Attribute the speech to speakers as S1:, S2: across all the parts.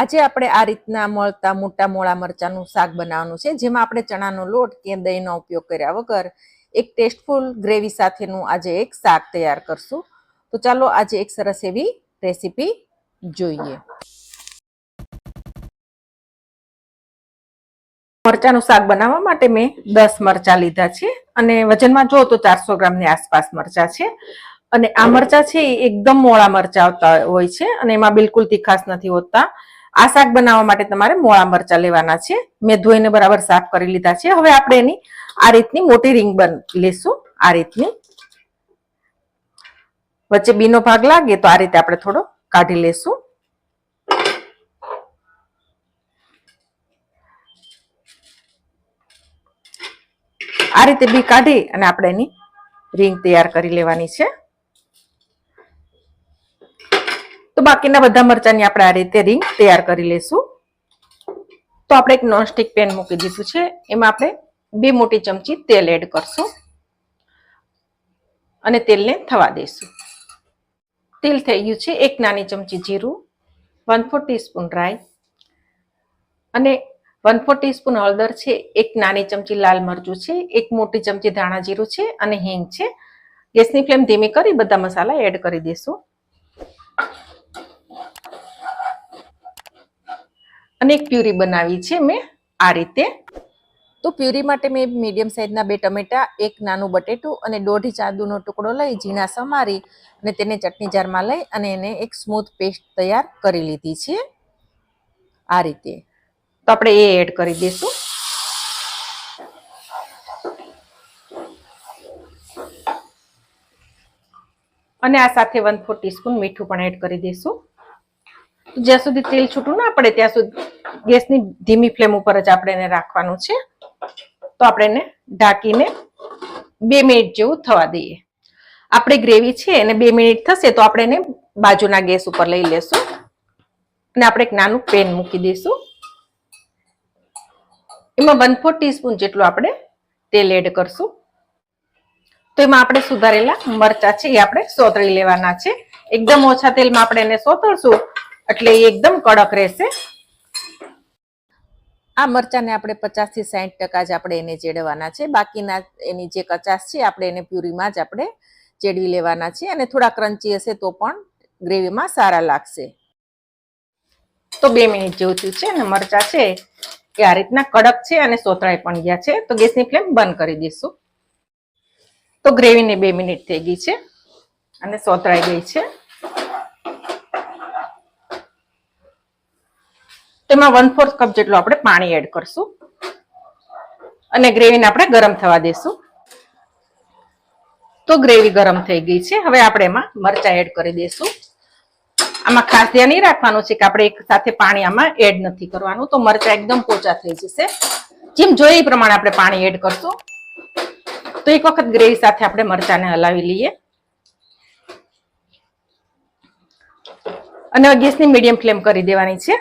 S1: આજે આપણે આ રીતના મળતા મોટા મોળા મરચાનું શાક બનાવવાનું છે, જેમાં આપણે ચણાનો લોટ કે દહીંનો ઉપયોગ કર્યા વગર એક ટેસ્ટફુલ ગ્રેવી સાથેનું આજે એક શાક તૈયાર કરશું. તો ચાલો આજે એક સરસ એવી રેસીપી જોઈએ. મરચાનું શાક બનાવવા માટે મેં દસ મરચા લીધા છે અને વજનમાં જો તો ચારસો ગ્રામની આસપાસ મરચા છે. અને આ મરચા છે એકદમ મોળા મરચા આવતા હોય છે અને એમાં બિલકુલ તીખાસ નથી હોતા. આ શાક બનાવવા માટે તમારે મોળા મરચા લેવાના છે. મેં ધોઈને બરાબર સાફ કરી લીધા છે. હવે આપણે એની આ રીતની મોટી રીંગ બન લેશું. આ રીતની. વચ્ચે બીનો ભાગ લાગે તો આ રીતે આપણે થોડો કાઢી લેશું. આ રીતે બી કાઢી અને આપણે એની રીંગ તૈયાર કરી લેવાની છે તો બાકીના બધા મરચાની આપણે આ રીતે રીંગ તૈયાર કરી લેશું તો આપણે એક નોનસ્ટિક પેન મૂકી દીધું છે. એમાં આપણે બે મોટી ચમચી તેલ એડ કરશું. અને તેલને થવા દઈશું. તેલ થઈ ગયું છે એક નાની ચમચી જીરું વન ફોર ટીસ્પૂન રાઈ અને વન ફોર ટીસ્પૂન હળદર છે, એક નાની ચમચી લાલ મરચું છે, એક મોટી ચમચી ધાણા જીરું છે અને હિંગ છે. ગેસની ફ્લેમ ધીમી કરી બધા મસાલા એડ કરી દઈશું. અને એક પ્યુરી બનાવી છે મેં આ રીતે. તો પ્યુરી માટે મેં મીડિયમ સાઇઝના બે ટમેટા, એક નાનું બટેટું અને દોઢ ચાદુનો ટુકડો લઈ ઝીણા સમારી અને તેને ચટણી જારમાં લઈ અને એને એક સ્મૂથ પેસ્ટ તૈયાર કરી લીધી છે. આ રીતે. તો આપણે એ એડ કરી દઈશું. અને આ સાથે વન ફોર ટીસ્પૂન મીઠું પણ એડ કરી દઈશું. જ્યાં સુધી તેલ છૂટું ના પડે, ત્યાં સુધી ગેસની ધીમી ફ્લેમ ઉપર જ આપણે એને રાખવાનું છે. તો આપણે એને ઢાંકીને બે મિનિટ જેવું થવા દઈએ. આપણે ગ્રેવી છે, એને બે મિનિટ થશે, તો આપણે એને બાજુના ગેસ ઉપર લઈ લેશું. અને આપણે એક નાનું પેન મૂકી દઈશું. એમાં વન ફોર ટીસ્પૂન જેટલું આપણે તેલ એડ કરશું. તો એમાં આપણે સુધારેલા મરચા છે, એ આપણે સોતળી લેવાના છે. એકદમ ઓછા તેલમાં આપણે એને સોતળશું એટલે એકદમ કડક રહેશે. આ મરચાંને આપણે પચાસથી સાઠ ટકા જ આપણે એને ચેડવાના છે. બાકીના એની જે કચાસ છે, આપણે એને પ્યુરીમાં જ આપણે ચેડવી લેવાના છે અને થોડા ક્રંચી હશે તો પણ ગ્રેવીમાં સારા લાગશે. તો બે મિનિટ જેવું થયું છે અને મરચા છે એ આ રીતના કડક છે અને સોતરાઈ પણ ગયા છે. તો ગેસની ફ્લેમ બંધ કરી દઈશું. તો ગ્રેવીને બે મિનિટ થઈ ગઈ છે અને સોતરાઈ ગઈ છે. તેમાં વન ફોર્થ કપ જેટલું આપણે પાણી એડ કરશું. અને ગ્રેવીને આપણે ગરમ થવા દઈશું તો ગ્રેવી ગરમ થઈ ગઈ છે. હવે આપણે એમાં મરચા એડ કરી દઈશું આમાં ખાસ ધ્યાન એ રાખવાનું છે કે આપણે એક સાથે પાણી આમાં એડ નથી કરવાનું. તો મરચા એકદમ પોચા થઈ જશે. જેમ જોઈએ એ પ્રમાણે આપણે પાણી એડ કરશું. તો એક વખત ગ્રેવી સાથે આપણે મરચાને હલાવી લઈએ. અને ગેસની મીડિયમ ફ્લેમ કરી દેવાની છે.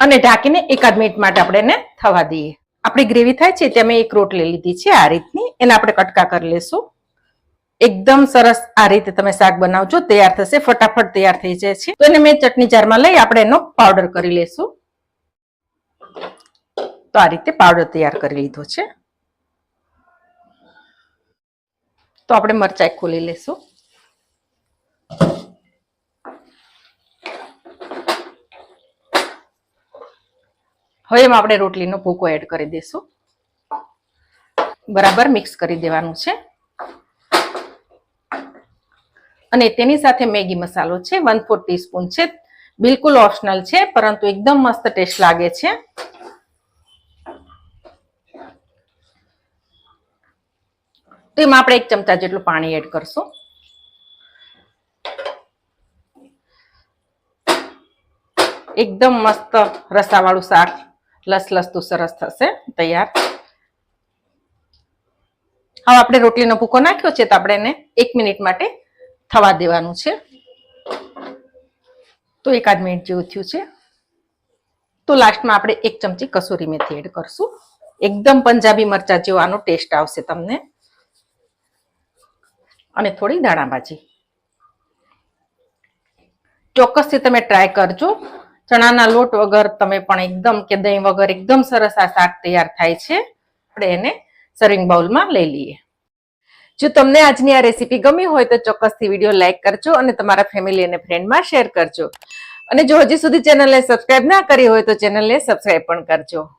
S1: અને ઢાંકીને એકાદ મિનિટ માટે આપણે એને થવા દઈએ. આપણી ગ્રેવી થાય છે ત્યાં મેં એક રોટલી લીધી છે આ રીતની. એને આપણે કટકા કરી લેશું. એકદમ સરસ આ રીતે તમે શાક બનાવજો. તૈયાર થશે, ફટાફટ તૈયાર થઈ જાય છે. તો એને મેં ચટણી જારમાં લઈ આપણે એનો પાવડર કરી લેશું. તો આ રીતે પાવડર તૈયાર કરી લીધો છે. તો આપણે મરચાઈ ખોલી લેશું. હવે એમાં આપણે રોટલીનો ભૂકો એડ કરી દઈશું. બરાબર મિક્સ કરી દેવાનું છે. અને તેની સાથે મેગી મસાલો છે વન ફોર ટીસ્પૂન છે. બિલકુલ ઓપ્શનલ છે, પરંતુ એકદમ મસ્ત ટેસ્ટ લાગે છે. તો એમાં આપણે એક ચમચા જેટલું પાણી એડ કરશું. એકદમ મસ્ત રસાવાળું શાક લસલસતું સરસ થશે. તૈયાર. હવે આપણે રોટલીનો ભૂકો નાખ્યો છે તો આપણે એને એક મિનિટ માટે થવા દેવાનું છે. તો એકાદ મિનિટ જેવું થયું છે. તો લાસ્ટમાં આપણે એક ચમચી કસૂરી મેથી એડ કરશું. એકદમ પંજાબી મરચા જેવો આનો ટેસ્ટ આવશે તમને. અને થોડી દાણાભાજી ચોક્કસથી તમે ટ્રાય કરજો. ચણાના લોટ વગર તમે પણ એકદમ કે દહીં વગર એકદમ સરસ આ શાક તૈયાર થાય છે. આપણે એને સર્વિંગ બાઉલમાં લઈ લઈએ. જો તમને આજની આ રેસીપી ગમી હોય તો ચોક્કસથી વીડિયો લાઇક કરજો અને તમારા ફેમિલી અને ફ્રેન્ડમાં શેર કરજો. અને જો હજી સુધી ચેનલને સબસ્ક્રાઇબ ના કરી હોય તો ચેનલને સબસ્ક્રાઇબ પણ કરજો.